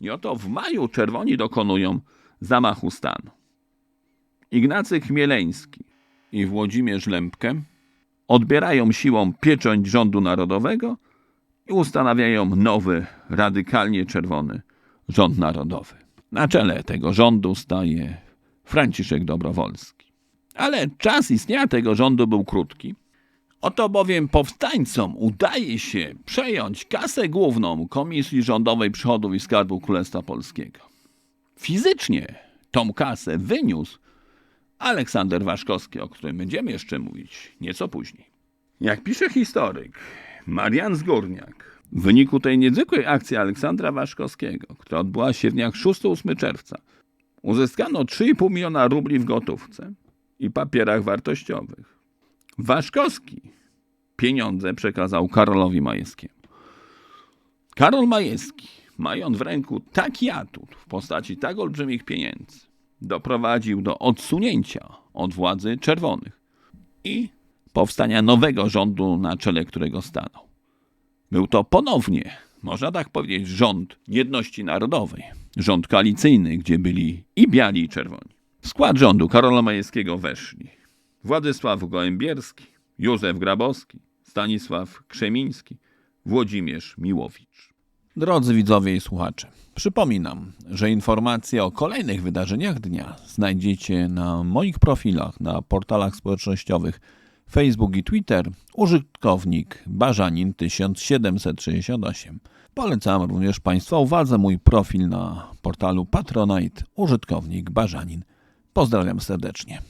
I oto w maju czerwoni dokonują zamachu stanu. Ignacy Chmieleński i Włodzimierz Lempkę odbierają siłą pieczęć rządu narodowego i ustanawiają nowy, radykalnie czerwony rząd narodowy. Na czele tego rządu staje Franciszek Dobrowolski. Ale czas istnienia tego rządu był krótki. Oto bowiem powstańcom udaje się przejąć kasę główną Komisji Rządowej Przychodów i Skarbu Królestwa Polskiego. Fizycznie tą kasę wyniósł Aleksander Waszkowski, o którym będziemy jeszcze mówić nieco później. Jak pisze historyk Marian Zgórniak, w wyniku tej niezwykłej akcji Aleksandra Waszkowskiego, która odbyła się w dniach 6-8 czerwca, uzyskano 3,5 miliona rubli w gotówce i papierach wartościowych. Waszkowski pieniądze przekazał Karolowi Majewskiemu. Karol Majewski, mając w ręku taki atut w postaci tak olbrzymich pieniędzy, doprowadził do odsunięcia od władzy czerwonych i powstania nowego rządu, na czele którego stanął. Był to ponownie, można tak powiedzieć, rząd jedności narodowej, rząd koalicyjny, gdzie byli i biali, i czerwoni. W skład rządu Karola Majewskiego weszli Władysław Gołębierski, Józef Grabowski, Stanisław Krzemiński, Włodzimierz Miłowicz. Drodzy widzowie i słuchacze, przypominam, że informacje o kolejnych wydarzeniach dnia znajdziecie na moich profilach na portalach społecznościowych Facebook i Twitter użytkownik Barzanin 1768. Polecam również Państwa uwadze mój profil na portalu Patronite użytkownik Barzanin. Pozdrawiam serdecznie.